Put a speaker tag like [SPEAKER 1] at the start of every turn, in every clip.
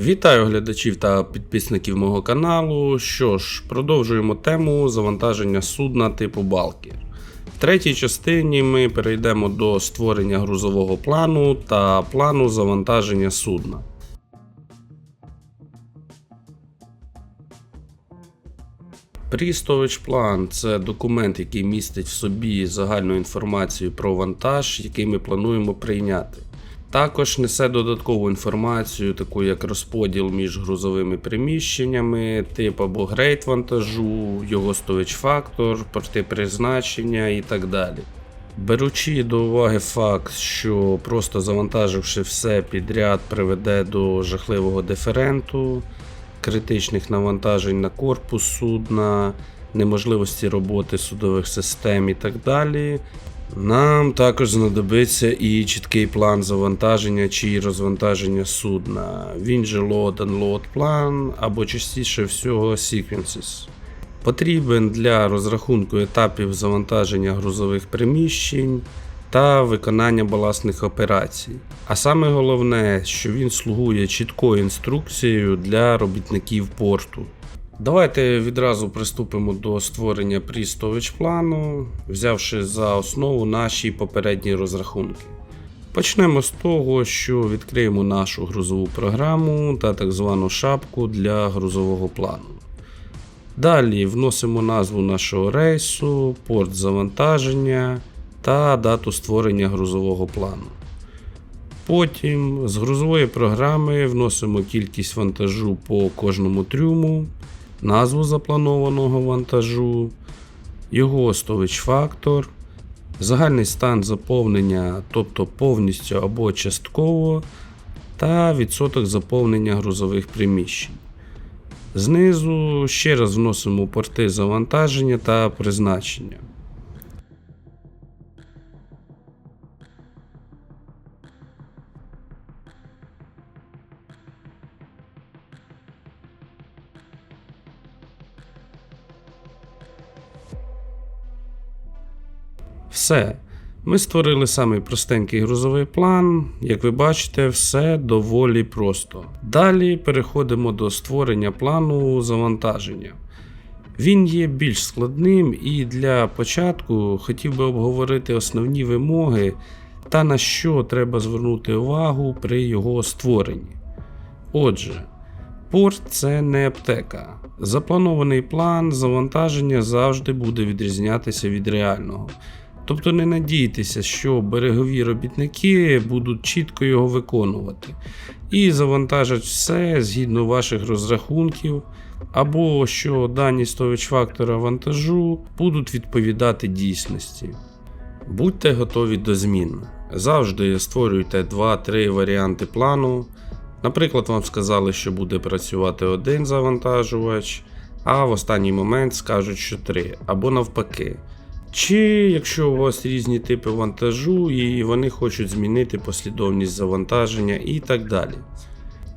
[SPEAKER 1] Вітаю глядачів та підписників мого каналу. Що ж, продовжуємо тему завантаження судна типу Балкер. В третій частині ми перейдемо до створення грузового плану та плану завантаження судна. Прістович план це документ, який містить в собі загальну інформацію про вантаж, який ми плануємо прийняти. Також несе додаткову інформацію, таку як розподіл між грузовими приміщеннями, тип або грейд вантажу, його стович фактор, порти призначення і так далі. Беручи до уваги факт, що просто завантаживши все підряд приведе до жахливого диференту, критичних навантажень на корпус судна, неможливості роботи судових систем і так далі. Нам також знадобиться і чіткий план завантаження чи розвантаження судна. Він же load unload план або частіше всього sequences. Потрібен для розрахунку етапів завантаження грузових приміщень та виконання баласних операцій. А саме головне, що він слугує чіткою інструкцією для робітників порту. Давайте відразу приступимо до створення прістович плану, взявши за основу наші попередні розрахунки. Почнемо з того, що відкриємо нашу грузову програму та так звану шапку для грузового плану. Далі вносимо назву нашого рейсу, порт завантаження та дату створення грузового плану. Потім з грузової програми вносимо кількість вантажу по кожному трюму, назву запланованого вантажу, його стович фактор, загальний стан заповнення, тобто повністю або частково, та відсоток заповнення грузових приміщень. Знизу ще раз вносимо порти завантаження та призначення. Все. Ми створили самий простенький грузовий план. Як ви бачите, все доволі просто. Далі переходимо до створення плану завантаження. Він є більш складним і для початку хотів би обговорити основні вимоги та на що треба звернути увагу при його створенні. Отже, порт це не аптека. Запланований план завантаження завжди буде відрізнятися від реального. Тобто не надійтеся, що берегові робітники будуть чітко його виконувати і завантажать все згідно ваших розрахунків, або що дані стович фактора вантажу будуть відповідати дійсності. Будьте готові до змін. Завжди створюйте 2-3 варіанти плану. Наприклад, вам сказали, що буде працювати один завантажувач, а в останній момент скажуть, що 3, або навпаки. Чи якщо у вас різні типи вантажу і вони хочуть змінити послідовність завантаження і так далі.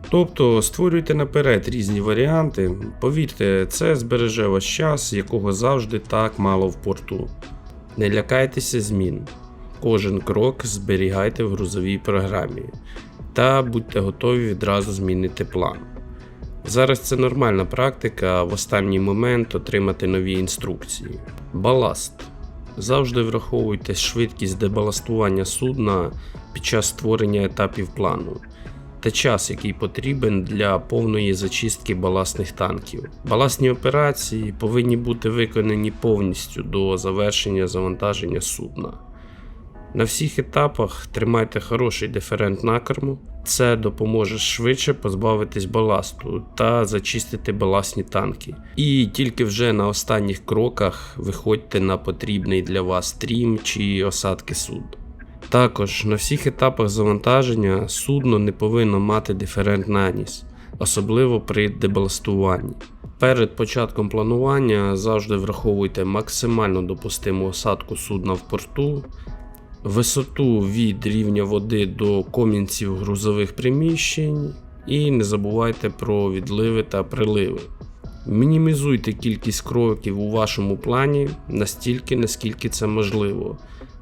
[SPEAKER 1] Тобто створюйте наперед різні варіанти, повірте, це збереже ваш час, якого завжди так мало в порту. Не лякайтеся змін. Кожен крок зберігайте в грузовій програмі та будьте готові відразу змінити план. Зараз це нормальна практика в останній момент отримати нові інструкції. Баласт. Завжди враховуйте швидкість дебаластування судна під час створення етапів плану та час, який потрібен для повної зачистки баласних танків. Баласні операції повинні бути виконані повністю до завершення завантаження судна. На всіх етапах тримайте хороший диферент накорму, це допоможе швидше позбавитись баласту та зачистити баласні танки. І тільки вже на останніх кроках виходьте на потрібний для вас стрім чи осадки суд. Також на всіх етапах завантаження судно не повинно мати диферент наніс, особливо при дебаластуванні. Перед початком планування завжди враховуйте максимально допустиму осадку судна в порту, висоту від рівня води до комінців грузових приміщень і не забувайте про відливи та приливи. Мінімізуйте кількість кроків у вашому плані настільки, наскільки це можливо,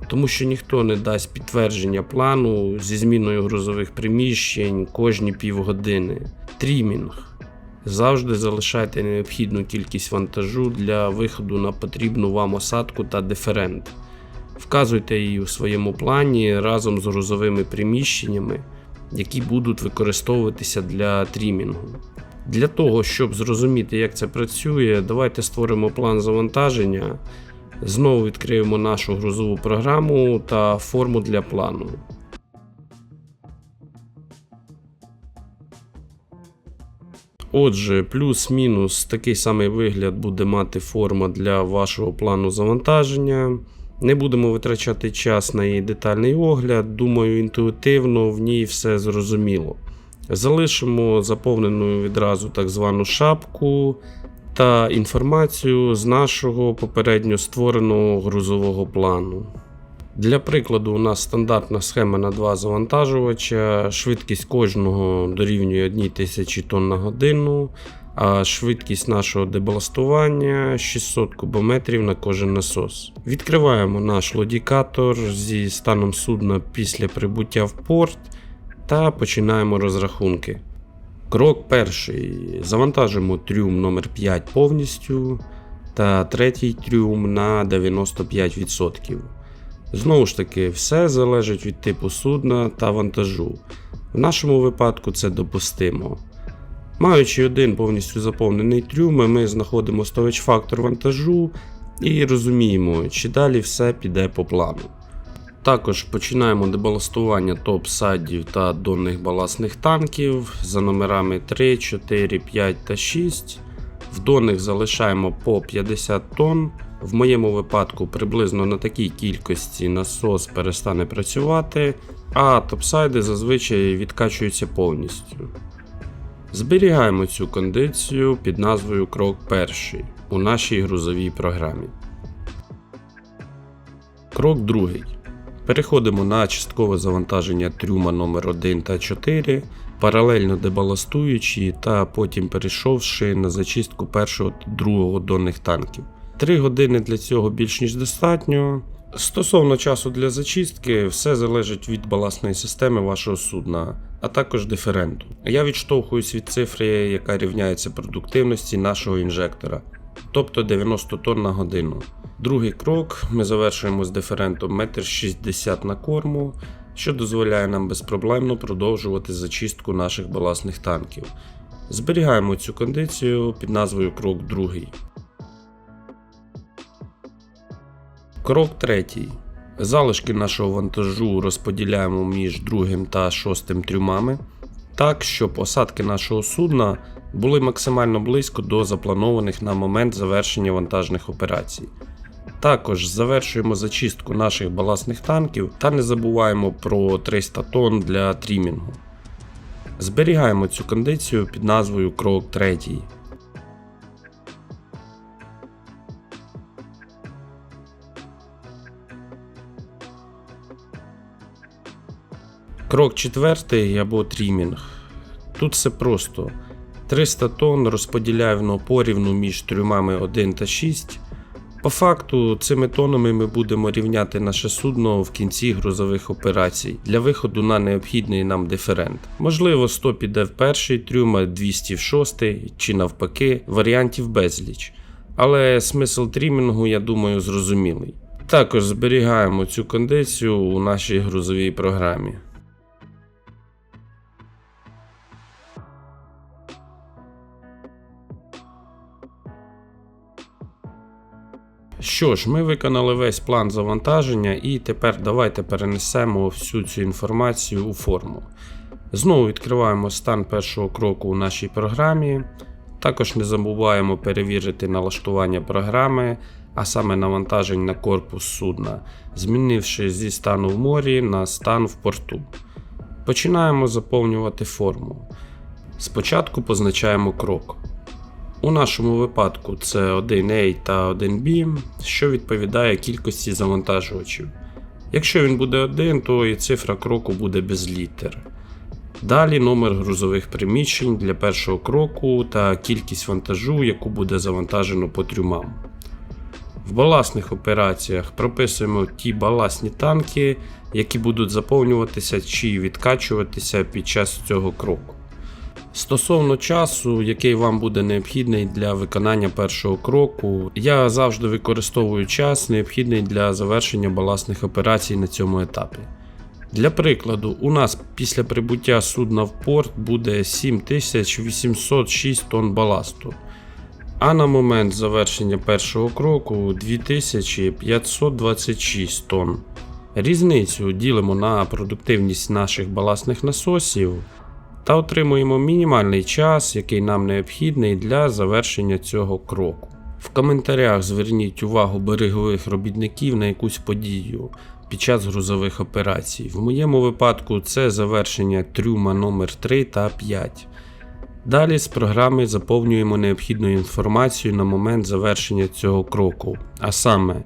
[SPEAKER 1] тому що ніхто не дасть підтвердження плану зі зміною грузових приміщень кожні півгодини. Трімінг. Завжди залишайте необхідну кількість вантажу для виходу на потрібну вам осадку та диферент. Вказуйте її у своєму плані разом з грузовими приміщеннями, які будуть використовуватися для трімінгу. Для того, щоб зрозуміти, як це працює, давайте створимо план завантаження. Знову відкриємо нашу грузову програму та форму для плану. Отже, плюс-мінус такий самий вигляд буде мати форма для вашого плану завантаження. Не будемо витрачати час на її детальний огляд. Думаю, інтуїтивно в ній все зрозуміло. Залишимо заповненою відразу так звану шапку та інформацію з нашого попередньо створеного грузового плану. Для прикладу, у нас стандартна схема на два завантажувача. Швидкість кожного дорівнює 1000 тонн на годину, швидкість нашого дебаластування 600 кубометрів на кожен насос. Відкриваємо наш лодікатор зі станом судна після прибуття в порт та починаємо розрахунки. Крок перший. Завантажимо трюм номер 5 повністю та третій трюм на 95%. Знову ж таки, все залежить від типу судна та вантажу. В нашому випадку це допустимо. Маючи один повністю заповнений трюм, ми знаходимо стович фактор вантажу і розуміємо, чи далі все піде по плану. Також починаємо дебаластування топ-садів та донних баласних танків за номерами 3, 4, 5 та 6. В донних залишаємо по 50 тонн. В моєму випадку приблизно на такій кількості насос перестане працювати, а топсайди зазвичай відкачуються повністю. Зберігаємо цю кондицію під назвою Крок перший у нашій грузовій програмі. Крок другий. Переходимо на часткове завантаження трюма номер 1 та 4, паралельно дебаластуючи та потім перейшовши на зачистку першого та другого донних танків. 3 години для цього більш ніж достатньо. Стосовно часу для зачистки, все залежить від балансної системи вашого судна, а також диференту. Я відштовхуюсь від цифри, яка рівняється продуктивності нашого інжектора, тобто 90 тонн на годину. Другий крок ми завершуємо з диферентом 1,60 м на корму, що дозволяє нам безпроблемно продовжувати зачистку наших баласних танків. Зберігаємо цю кондицію під назвою Крок 2. Крок третій. Залишки нашого вантажу розподіляємо між другим та шостим трюмами, так, щоб осадки нашого судна були максимально близько до запланованих на момент завершення вантажних операцій. Також завершуємо зачистку наших баласних танків та не забуваємо про 300 тонн для трімінгу. Зберігаємо цю кондицію під назвою Крок 3. Крок четвертий або трімінг. Тут все просто. 300 тонн розподіляємо порівну між трюмами 1 та 6. По факту, цими тонами ми будемо рівняти наше судно в кінці грузових операцій для виходу на необхідний нам диферент. Можливо, 100 піде в перший трюм, а 200 в шостий чи навпаки, варіантів безліч. Але смисл трімінгу, я думаю, зрозумілий. Також зберігаємо цю кондицію у нашій грузовій програмі. Що ж, ми виконали весь план завантаження і тепер давайте перенесемо всю цю інформацію у форму. Знову відкриваємо стан першого кроку у нашій програмі. Також не забуваємо перевірити налаштування програми, а саме навантажень на корпус судна, змінивши зі стану в морі на стан в порту. Починаємо заповнювати форму. Спочатку позначаємо крок. У нашому випадку це 1A та 1B, що відповідає кількості завантажувачів. Якщо він буде один, то і цифра кроку буде без літер. Далі номер грузових приміщень для першого кроку та кількість вантажу, яку буде завантажено по трюмам. В баласних операціях прописуємо ті баласні танки, які будуть заповнюватися чи відкачуватися під час цього кроку. Стосовно часу, який вам буде необхідний для виконання першого кроку, я завжди використовую час, необхідний для завершення баласних операцій на цьому етапі. Для прикладу, у нас після прибуття судна в порт буде 7806 тонн баласту, а на момент завершення першого кроку 2526 тонн. Різницю ділимо на продуктивність наших баласних насосів та отримуємо мінімальний час, який нам необхідний для завершення цього кроку. В коментарях зверніть увагу берегових робітників на якусь подію під час грузових операцій. В моєму випадку це завершення трюма номер 3 та 5. Далі з програми заповнюємо необхідну інформацію на момент завершення цього кроку, а саме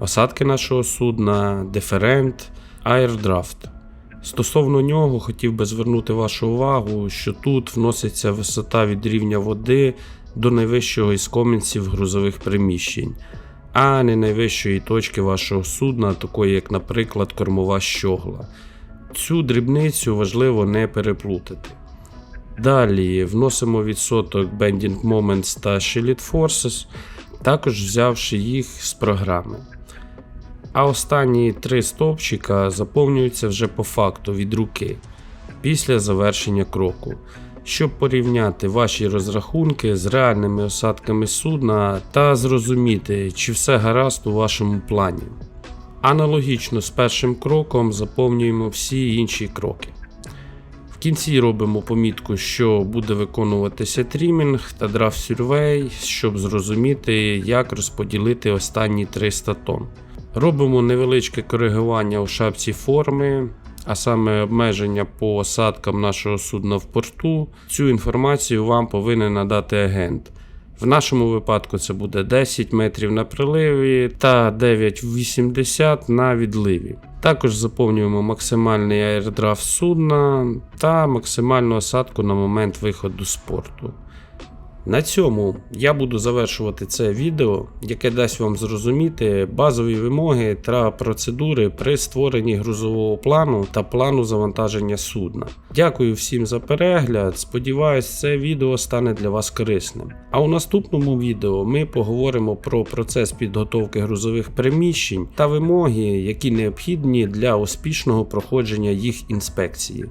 [SPEAKER 1] осадки нашого судна, деферент, аердрафт. Стосовно нього хотів би звернути вашу увагу, що тут вноситься висота від рівня води до найвищого із комінців грузових приміщень, а не найвищої точки вашого судна, такої як, наприклад, кормова щогла. Цю дрібницю важливо не переплутати. Далі вносимо відсоток Bending Moments та Shield Forces, також взявши їх з програми. А останні три стовпчика заповнюються вже по факту від руки після завершення кроку, щоб порівняти ваші розрахунки з реальними осадками судна та зрозуміти, чи все гаразд у вашому плані. Аналогічно з першим кроком заповнюємо всі інші кроки. В кінці робимо помітку, що буде виконуватися трімінг та драфт сюрвей, щоб зрозуміти, як розподілити останні 300 тонн. Робимо невеличке коригування у шапці форми, а саме обмеження по осадкам нашого судна в порту. Цю інформацію вам повинен надати агент. В нашому випадку це буде 10 метрів на приливі та 9,80 на відливі. Також заповнюємо максимальний аердрафт судна та максимальну осадку на момент виходу з порту. На цьому я буду завершувати це відео, яке дасть вам зрозуміти базові вимоги та процедури при створенні грузового плану та плану завантаження судна. Дякую всім за перегляд. Сподіваюсь, це відео стане для вас корисним. А у наступному відео ми поговоримо про процес підготовки грузових приміщень та вимоги, які необхідні для успішного проходження їх інспекції.